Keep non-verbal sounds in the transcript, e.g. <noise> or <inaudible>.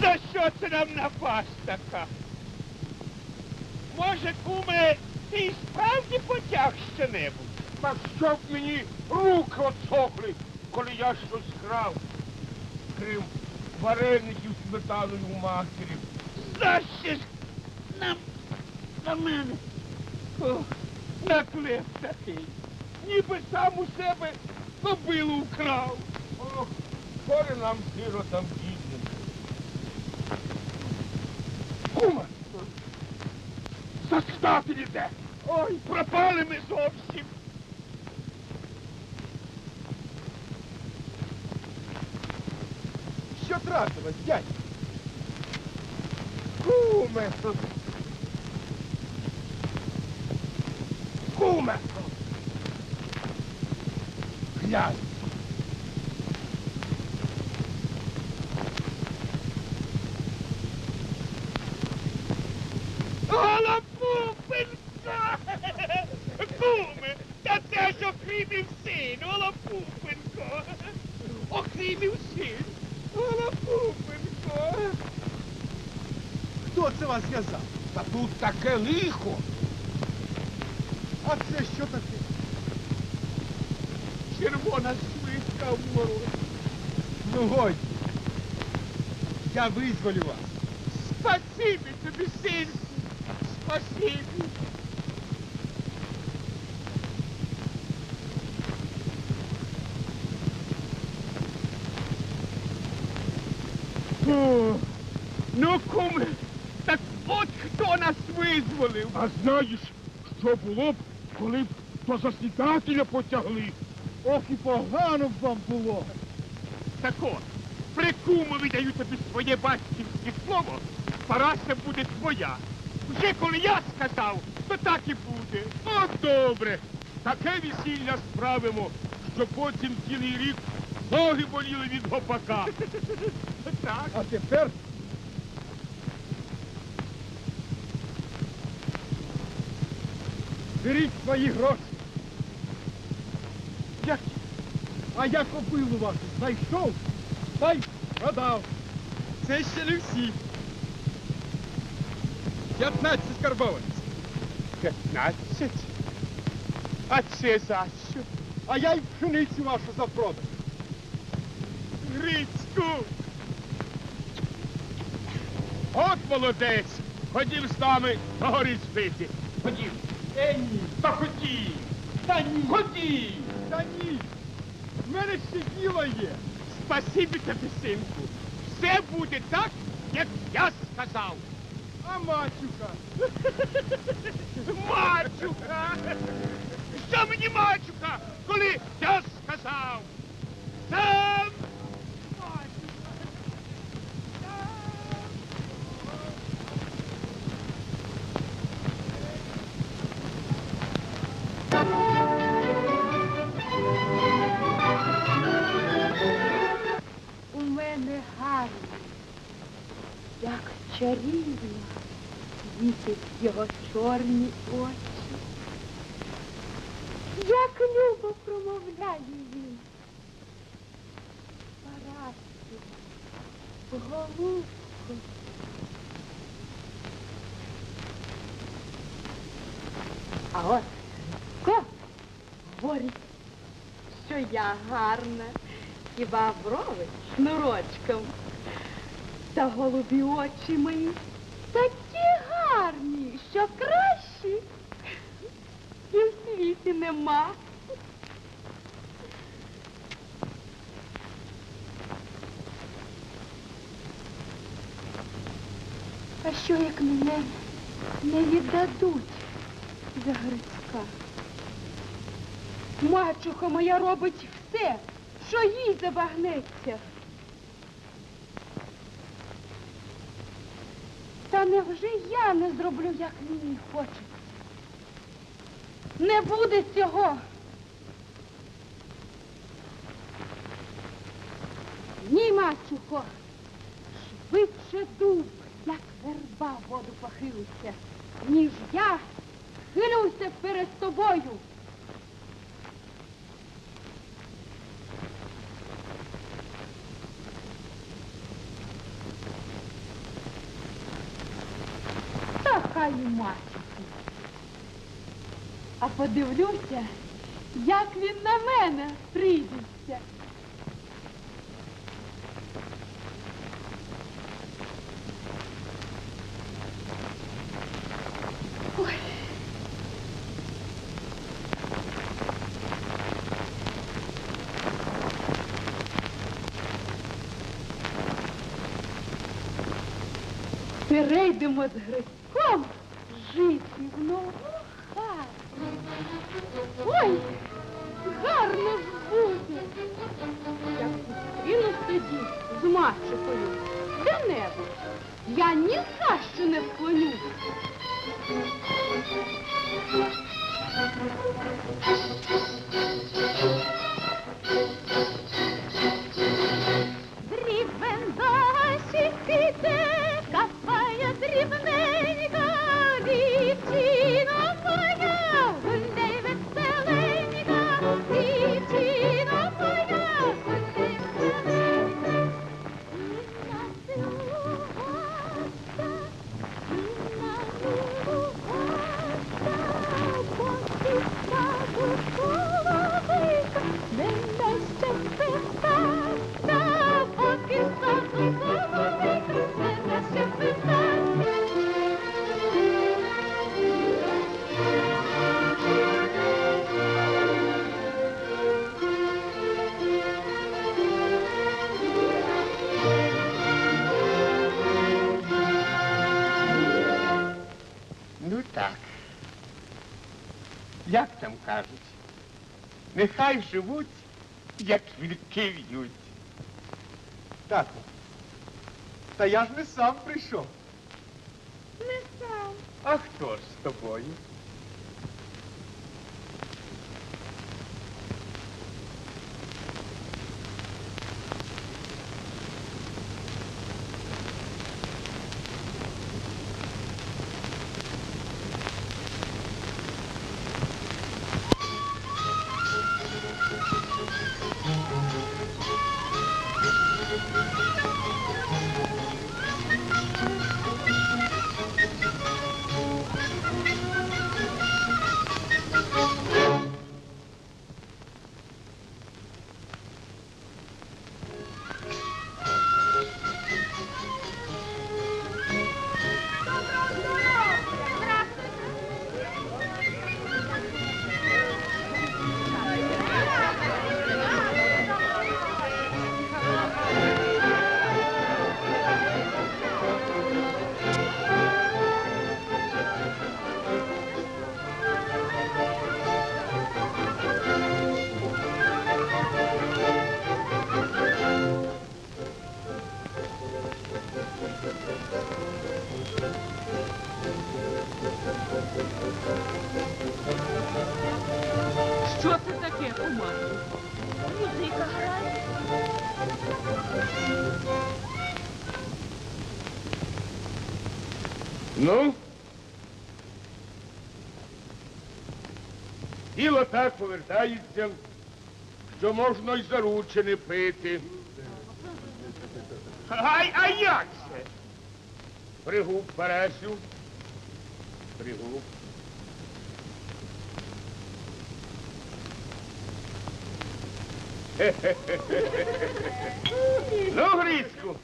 За що це нам напасть така? Може, куме, ти й справді потяг що-небудь? Так щоб мені руки отсохли, коли я щось крав. Крім вареників сметаною матері. За що ж нам на мене? Ох, наклеп такий. Ніби сам у себе кобилу вкрав. Ох, горе нам сиротам. Кума! Застати іде! Ой, пропали ми зовсім. Що трапилось, дядь? Куме! Куме! Глянь! Окрімів син, Голопупенко! Хто це вас зв'язав? Та тут таке лихо! А це що таке? Червона свитка в мороз. Ну годі. Я визволю вас. Спасибі тобі, синку! Спасибі! Ну, куме, так от хто нас визволив. А знаєш, що було б, коли б до заслідателя потягли? Ох і погано б вам було. Так от, при кумові даю тобі своє батьківське слово, парася буде твоя. Вже коли я сказав, то так і буде. От добре. Таке весілля справимо, що потім цілий рік ноги боліли від гопака. <laughs> Так. А тепер беріть свої гроші. Як А я кобилу вашу знайшов та й продав. Це ще не всі. 15 карбованців. п'ятнадцять? А це за що? А я й пшеницю вашу запродав. Грицьку! От молодець. Ходім з нами до гори спити. Ходім. Е, ні. Та ходім. Та ні. Ходім. Та ні. В мене ще діло є. Спасибі тобі, синку. Все буде так, як я сказав. А мачуха? <laughs> Мачуха! Що мені мачуха, коли я сказав? Сам! Мене як чарівно, світять його чорні очі. Як любо промовляє він. Параску, голубку. А от Ко говорить, що я гарна, хіба брови шнурочком. Та голубі очі мої такі гарні, що кращі і в світі нема. А що як мене не віддадуть за Грицька? Мачуха моя робить все, що їй забагнеться. Та невже я не зроблю, як мені хочеться? Не буде цього. Ні, мачухо, швидше дуб, як верба в воду похилився, ніж я хилюся перед тобою. Шукаю. А подивлюся, як він на мене прийдеться. Перейдемо з Грицьком жити в хату. Ой, гарно ж буде. Як зустрінусь тоді з мачехою, де-небудь, я ні за що не вклонюсь. Дрібен Ну так. Як там кажуть? Нехай живуть, як вільки в'ють. Тату, та я ж не сам прийшов. Не сам. А хто ж з тобою? Ну? Діло так повертається, що можна й заручини пити. А, а як це? Пригуб, Парасю. Пригуб. Ну, Грицьку,